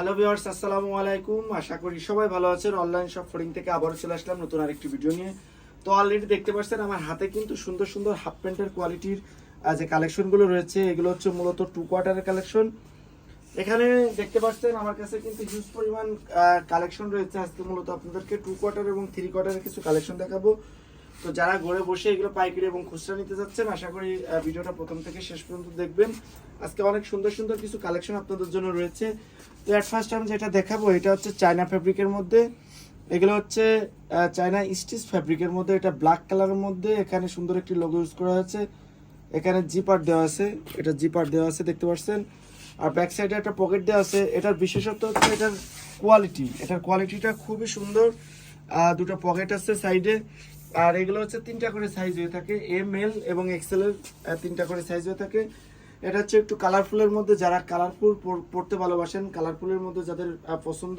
Hello viewers আসসালামু আলাইকুম। আশা করি সবাই ভালো আছেন। অনলাইন শপ ফোরিং থেকে আবারও চলে আসলাম নতুন আরেকটি ভিডিও নিয়ে। তো অলরেডি দেখতে পাচ্ছেন, আমার হাতে কিন্তু সুন্দর সুন্দর হাফ প্যান্টের কোয়ালিটির যে কালেকশনগুলো রয়েছে, এগুলো হচ্ছে মূলত টু কোয়ার্টারের কালেকশন এখানে দেখতে পাচ্ছেন, আমার কাছে কিন্তু হিউজ পরিমাণ কালেকশন রয়েছে। আজকে মূলত আপনাদেরকে টু কোয়ার্টার এবং থ্রি কোয়ার্টারের কিছু কালেকশন দেখাবো। তো যারা ঘরে বসে এগুলো পাইকারি এবং খুচরা নিতে যাচ্ছেন, আশা করি ভিডিওটা প্রথম থেকে শেষ পর্যন্ত দেখবেন। আজকে অনেক সুন্দর সুন্দর কিছু কালেকশন আপনাদের জন্য রয়েছে। তো অ্যাট ফার্স্ট আমি যেটা দেখাবো, এটা হচ্ছে চায়না ফ্যাব্রিকের মধ্যে। এগুলো হচ্ছে চায়না স্টিচ ফ্যাব্রিকের মধ্যে, এটা ব্ল্যাক কালারের মধ্যে। এখানে সুন্দর একটি লোগো ইউজ করা হয়েছে। এখানে জিপার দেওয়া আছে। এটা জিপার দেওয়া আছে, দেখতে পাচ্ছেন? আর ব্যাক সাইডে একটা পকেট দেওয়া আছে। এটার বিশেষত্ব হচ্ছে এটার কোয়ালিটি এটার কোয়ালিটিটা খুবই সুন্দর। দুটো পকেট আছে সাইডে আর এগুলো হচ্ছে তিনটা করে সাইজ হয়ে থাকে এম এল এবং এক্সেল এর তিনটা করে সাইজ হয়ে থাকে। এটা হচ্ছে একটু কালারফুলের মধ্যে, যারা কালারফুল পড়তে ভালোবাসেন কালারফুলের মধ্যে যাদের পছন্দ,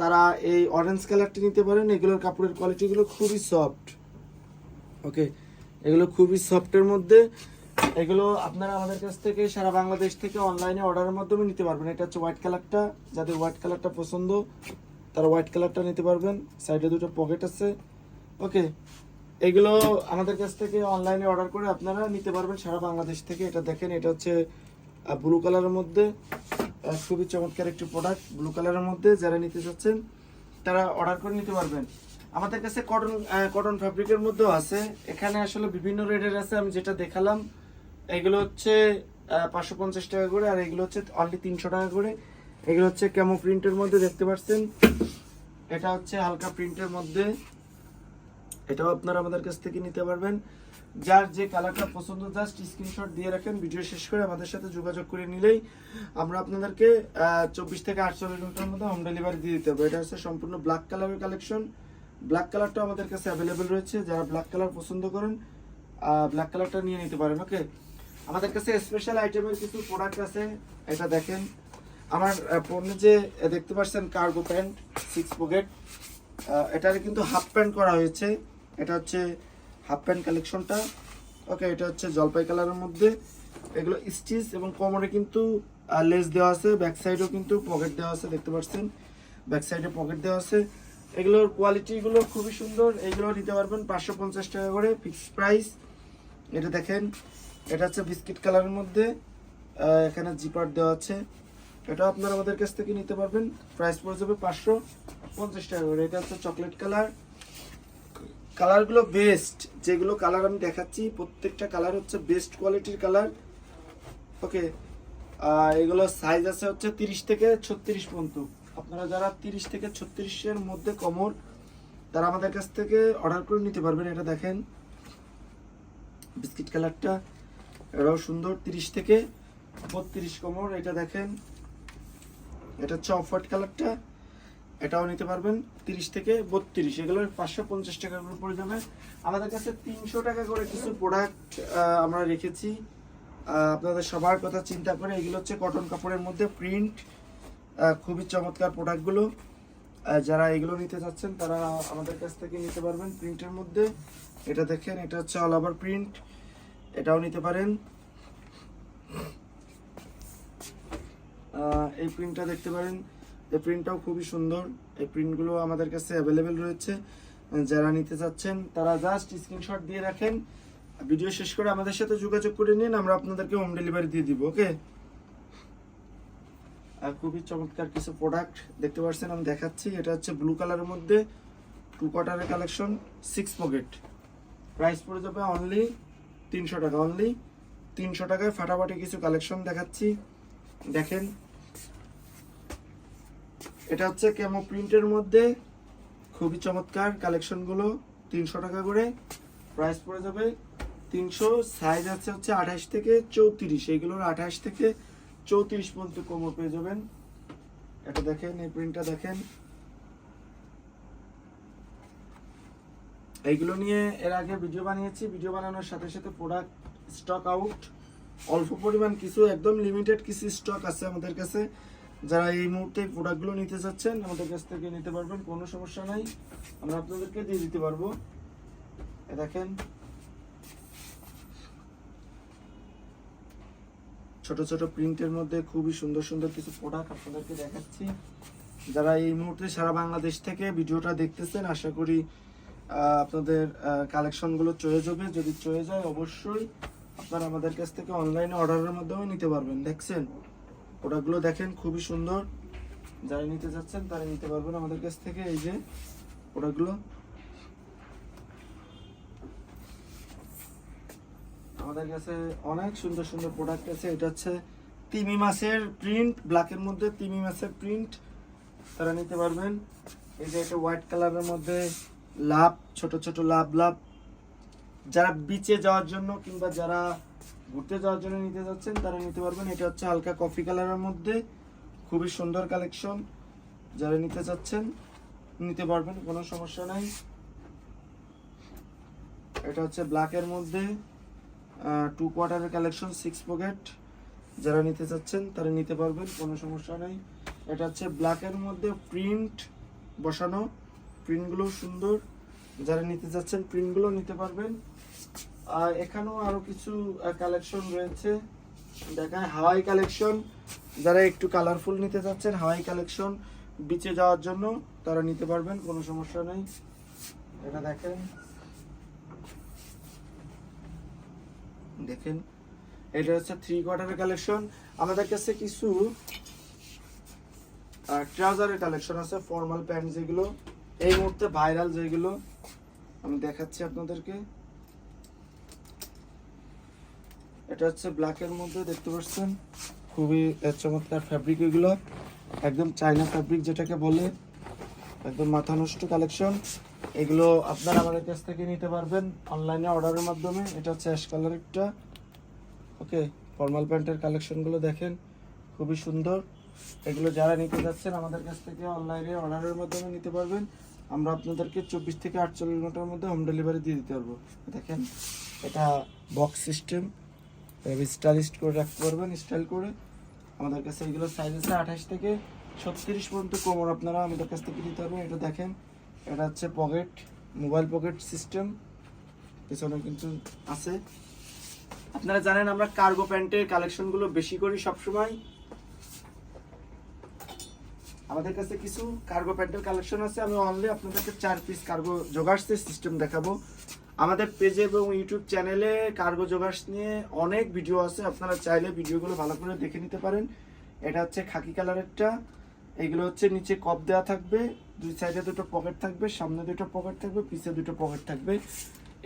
তারা এই অরেঞ্জ কালারটি নিতে পারেন। এগুলোর কাপড়ের কোয়ালিটিগুলো খুবই সফট ওকে এগুলো খুবই সফটের মধ্যে। এগুলো আপনারা আমাদের কাছ থেকে সারা বাংলাদেশ থেকে অনলাইনে অর্ডারের মাধ্যমে নিতে পারবেন। এটা হচ্ছে হোয়াইট কালারটা যাদের হোয়াইট কালারটা পছন্দ, তারা হোয়াইট কালারটা নিতে পারবেন। সাইডে দুটো পকেট আছে। ওকে এগুলো আমাদের কাছ থেকে অনলাইনে অর্ডার করে আপনারা নিতে পারবেন সারা বাংলাদেশ থেকে। এটা দেখেন, এটা হচ্ছে ব্লু কালারের মধ্যে খুবই চমৎকার একটি প্রোডাক্ট ব্লু কালারের মধ্যে যারা নিতে চাচ্ছেন, তারা অর্ডার করে নিতে পারবেন। আমাদের কাছে কটন কটন ফ্যাব্রিকের মধ্যেও আছে। এখানে আসলে বিভিন্ন রেটের আছে, আমি যেটা দেখালাম। এগুলো হচ্ছে পাঁচশো পঞ্চাশ টাকা করে, আর এগুলো হচ্ছে অনলি তিনশো টাকা করে। এগুলো হচ্ছে ক্যামো প্রিন্টের মধ্যে দেখতে পাচ্ছেন। এটা হচ্ছে হালকা প্রিন্টের মধ্যে। এটাও আপনারা আমাদের কাছ থেকে নিতে পারবেন। যার যে কালারটা পছন্দ জাস্ট স্ক্রিনশট দিয়ে রাখেন, ভিডিও শেষ করে আমাদের সাথে যোগাযোগ করে নিলেই আমরা আপনাদেরকে চব্বিশ থেকে আটচল্লিশ ঘণ্টার মধ্যে হোম ডেলিভারি দিয়ে দিতে হবে এটা হচ্ছে সম্পূর্ণ ব্ল্যাক কালারের কালেকশন ব্ল্যাক কালারটা আমাদের কাছে অ্যাভেলেবেল রয়েছে। যারা ব্ল্যাক কালার পছন্দ করেন ব্ল্যাক কালারটা নিয়ে নিতে পারেন ওকে আমাদের কাছে স্পেশাল আইটেমের কিছু প্রোডাক্ট আছে। এটা দেখেন। আমার পণ্যে যে দেখতে পাচ্ছেন কার্গো প্যান্ট সিক্স পকেট এটার কিন্তু হাফ প্যান্ট করা হয়েছে। এটা হচ্ছে হাফ প্যান্ট কালেকশনটা ওকে এটা হচ্ছে জলপাই কালারের মধ্যে। এগুলো স্টিচ এবং কোমরে কিন্তু লেস দেওয়া আছে। ব্যাক সাইডেও কিন্তু পকেট দেওয়া আছে, দেখতে পাচ্ছেন? ব্যাক সাইডে পকেট দেওয়া আছে। এগুলোর কোয়ালিটিগুলো খুবই সুন্দর। এগুলো নিতে পারবেন পাঁচশো পঞ্চাশ টাকা করে ফিক্সড প্রাইস এটা দেখেন, এটা হচ্ছে বিস্কিট কালারের মধ্যে। এখানে জিপার দেওয়া আছে। এটা আপনারা আমাদের কাছ থেকে নিতে পারবেন। প্রাইস পড়ে যাবে পাঁচশো পঞ্চাশ টাকা করে। এটা হচ্ছে চকলেট কালার কালারগুলো বেস্ট যেগুলো কালার আমি দেখাচ্ছি, প্রত্যেকটা কালার হচ্ছে বেস্ট কোয়ালিটির কালার। ওকে এগুলো সাইজ আছে হচ্ছে তিরিশ থেকে ছত্রিশ পর্যন্ত। আপনারা যারা তিরিশ থেকে ছত্রিশের মধ্যে কমর, তারা আমাদের কাছ থেকে অর্ডার করে নিতে পারবেন। এটা দেখেন। বিস্কিট কালারটা, এটাও সুন্দর। তিরিশ থেকে বত্রিশ কমর, এটা দেখেন। এটা হচ্ছে অফ হোয়াইট কালারটা। এটাও নিতে পারবেন, তিরিশ থেকে বত্রিশ। এগুলো পাঁচশো পঞ্চাশ টাকা করে পড়ে যাবে। আমাদের কাছে তিনশো টাকা করে কিছু প্রোডাক্ট আমরা রেখেছি। আপনাদের সবার কথা চিন্তা করে এগুলো হচ্ছে কটন কাপড়ের মধ্যে প্রিন্ট খুবই চমৎকার প্রোডাক্টগুলো যারা এগুলো নিতে চাচ্ছেন, তারা আমাদের কাছ থেকে নিতে পারবেন প্রিন্টের মধ্যে। এটা দেখেন, এটা হচ্ছে অল ওভার প্রিন্ট এটাও নিতে পারেন। এই প্রিন্টটা দেখতে পারেন। এই প্রিন্টটাও খুবই সুন্দর। এই প্রিন্টগুলো আমাদের কাছে অ্যাভেলেবেল রয়েছে। যারা নিতে চাচ্ছেন, তারা জাস্ট স্ক্রিনশট দিয়ে রাখেন। ভিডিও শেষ করে আমাদের সাথে যোগাযোগ করে নিন, আমরা আপনাদেরকে হোম ডেলিভারি দিয়ে দিব ওকে আর খুবই চমৎকার কিছু প্রোডাক্ট দেখতে পাচ্ছেন, আমি দেখাচ্ছি। এটা হচ্ছে ব্লু কালারের মধ্যে টু কোয়ার্টারের কালেকশন সিক্স পকেট প্রাইস পড়ে যাবে অনলি তিনশো টাকা অনলি তিনশো টাকায় ফাটাফাটি কিছু কালেকশন দেখাচ্ছি। দেখেন এটা হচ্ছে কেমো প্রিন্টের মধ্যে খুবই চমৎকার কালেকশনগুলো তিনশো টাকা করে। প্রাইস পড়ে যাবে তিনশো সাইজ আছে হচ্ছে আঠাশ থেকে চৌত্রিশ। এইগুলোর আঠাশ থেকে চৌত্রিশ পর্যন্ত কোমর পেয়ে যাবেন। এটা দেখেন, এই প্রিন্টটা দেখেন। এইগুলো নিয়ে এর আগে ভিডিও বানিয়েছি। ভিডিও বানানোর সাথে সাথে প্রোডাক্ট স্টক আউট অল্প পরিমাণ কিছু, একদম লিমিটেড কিছু স্টক আছে আমাদের কাছে। যারা এই মুহূর্তে প্রোডাক্টগুলো নিতে চাচ্ছেন, আমাদের কাছ থেকে নিতে পারবেন, কোনো সমস্যা নাই। আমরা আপনাদেরকে দিয়ে দিতে পারব। দেখেন। ছোট ছোট প্রিন্টের মধ্যে খুবই সুন্দর সুন্দর কিছু প্রোডাক্ট আপনাদেরকে দেখাচ্ছি। যারা এই মুহূর্তে সারা বাংলাদেশ থেকে ভিডিওটা দেখতেছেন, আশা করি আপনাদের কালেকশনগুলো চয়ে যাবে। যদি চয়ে যায়, অবশ্যই আপনারা আমাদের কাছ থেকে অনলাইনে অর্ডারের মাধ্যমে নিতে পারবেন। দেখছেন? প্রোডাক্টগুলো দেখেন, খুবই সুন্দর। যারা নিতে যাচ্ছেন তারা নিতে পারবেন আমাদের কাছ থেকে এই যে প্রোডাক্টগুলো। আমাদের কাছে অনেক সুন্দর সুন্দর প্রোডাক্ট আছে। এটা হচ্ছে তিমি মাছের প্রিন্ট ব্ল্যাকের মধ্যে তিমি মাছের প্রিন্ট তারা নিতে পারবেন। এই যে একটা হোয়াইট কালারের মধ্যে লাভ, ছোট ছোট লাভ লাভ। যারা বিচে যাওয়ার জন্য কিংবা যারা ঘুরতে যাওয়ার জন্য নিতে যাচ্ছেন, তারা নিতে পারবেন। এটা হচ্ছে হালকা কফি কালারের মধ্যে। খুবই সুন্দর কালেকশন। যারা নিতে চাচ্ছেন, নিতে পারবেন, কোনো সমস্যা নাই। এটা হচ্ছে ব্ল্যাকের মধ্যে টু কোয়ার্টারের কালেকশন সিক্স পকেট যারা নিতে চাচ্ছেন, তারা নিতে পারবেন, কোনো সমস্যা নেই। এটা হচ্ছে ব্ল্যাকের মধ্যে প্রিন্ট বসানো। প্রিন্টগুলো সুন্দর। যারা নিতে চাচ্ছেন প্রিন্টগুলো নিতে পারবেন। আর এখানেও আরও কিছু কালেকশন রয়েছে। দেখায় হাওয়াই কালেকশন যারা একটু কালারফুল নিতে চাচ্ছেন, হাওয়াই কালেকশন বিচে যাওয়ার জন্য তারা নিতে পারবেন, কোনো সমস্যা নেই। এটা দেখেন। দেখেন। এটা হচ্ছে থ্রি কোয়ার্টারের কালেকশন আমাদের কাছে কিছু ট্রাউজারের কালেকশন আছে ফর্মাল প্যান্ট যেগুলো। এই মুহূর্তে ভাইরাল যেগুলো, আমি দেখাচ্ছি আপনাদেরকে। এটা হচ্ছে ব্ল্যাকের মধ্যে, দেখতে পাচ্ছেন? খুবই চমৎকার ফ্যাব্রিক এগুলো। একদম চাইনা ফ্যাব্রিক যেটাকে বলে। একদম মাথা নষ্ট কালেকশন এগুলো আপনারা আমাদের কাছ থেকে নিতে পারবেন অনলাইনে অর্ডারের মাধ্যমে। এটা হচ্ছে অ্যাশ কালারেরটা ওকে ফর্মাল প্যান্টের কালেকশনগুলো দেখেন। খুবই সুন্দর। এগুলো যারা নিতে যাচ্ছেন আমাদের কাছ থেকে অনলাইনে অর্ডারের মাধ্যমে নিতে পারবেন। আমরা আপনাদেরকে চব্বিশ থেকে আটচল্লিশ ঘণ্টার মধ্যে হোম ডেলিভারি দিয়ে দিতে পারব। দেখেন, এটা বক্স সিস্টেম স্টাইলিস্ট করে রাখতে পারবেন স্টাইল করে আমাদের কাছে এগুলো সাইজ আছে আঠাশ থেকে ছত্রিশ পর্যন্ত কোমর আপনারা আমাদের কাছ থেকে নিতে পারবেন। এটা দেখেন, এটা হচ্ছে পকেট মোবাইল পকেট সিস্টেম পেছনে কিন্তু আছে। আপনারা জানেন আমরা কার্গো প্যান্টের কালেকশনগুলো বেশি করি সবসময়। আমাদের কাছে কিছু কার্গো প্যান্টের কালেকশন আছে, আমি অনলি আপনাদেরকে চার পিস কার্গো জোগার্সের সিস্টেম দেখাবো। আমাদের পেজে এবং ইউটিউব চ্যানেলে কার্গো জোগার্স নিয়ে অনেক ভিডিও আছে। আপনারা চাইলে ভিডিওগুলো ভালো করে দেখে নিতে পারেন। এটা হচ্ছে খাকি কালারেরটা এগুলো হচ্ছে নিচে কপ দেওয়া থাকবে। দুই সাইডে দুটো পকেট থাকবে, সামনে দুটো পকেট থাকবে, পিছে দুটো পকেট থাকবে।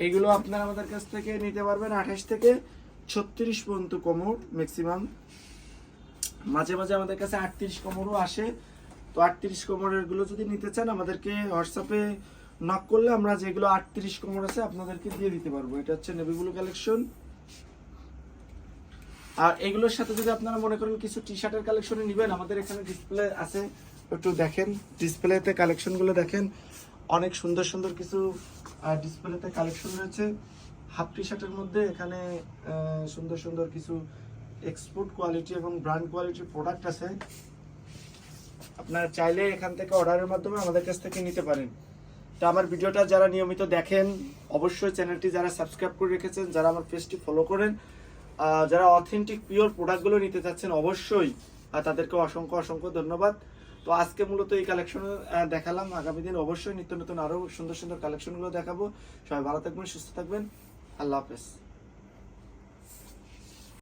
এগুলো আপনারা আমাদের কাছ থেকে নিতে পারবেন আঠাশ থেকে ছত্রিশ পর্যন্ত কোমর ম্যাক্সিমাম মাঝে মাঝে আমাদের কাছে আটত্রিশ কোমরও আসে। তো আটত্রিশ কোমরেরগুলো যদি নিতে চান আমাদেরকে হোয়াটসঅ্যাপে নক করলে আমরা যেগুলো আটত্রিশ কোমর আছে আপনাদেরকে দিয়ে দিতে পারব। এটা হচ্ছে নেভিগুলো কালেকশন আর এগুলোর সাথে যদি আপনারা মনে করেন কিছু টি শার্টের কালেকশন নেবেন, আমাদের এখানে ডিসপ্লে আছে। একটু দেখেন ডিসপ্লেতে কালেকশনগুলো দেখেন। অনেক সুন্দর সুন্দর কিছু ডিসপ্লেতে কালেকশন রয়েছে। হাফ টি শার্টের মধ্যে এখানে সুন্দর সুন্দর কিছু এক্সপোর্ট কোয়ালিটি এবং ব্র্যান্ড কোয়ালিটির প্রোডাক্ট আছে। আপনারা চাইলে এখান থেকে অর্ডারের মাধ্যমে আমাদের কাছ থেকে নিতে পারেন। তো আমার ভিডিওটা যারা নিয়মিত দেখেন, অবশ্যই চ্যানেলটি যারা সাবস্ক্রাইব করে রেখেছেন, যারা আমার পেজটি ফলো করেন যারা অথেন্টিক পিওর প্রোডাক্টগুলো নিতে চাচ্ছেন, অবশ্যই তাদেরকে অসংখ্য অসংখ্য ধন্যবাদ। তো আজকে মূলত এই কালেকশন দেখালাম। আগামী দিন অবশ্যই নিত্য নতুন আরও সুন্দর সুন্দর কালেকশনগুলো দেখাবো। সবাই ভালো থাকবেন, সুস্থ থাকবেন। আল্লাহ হাফেজ।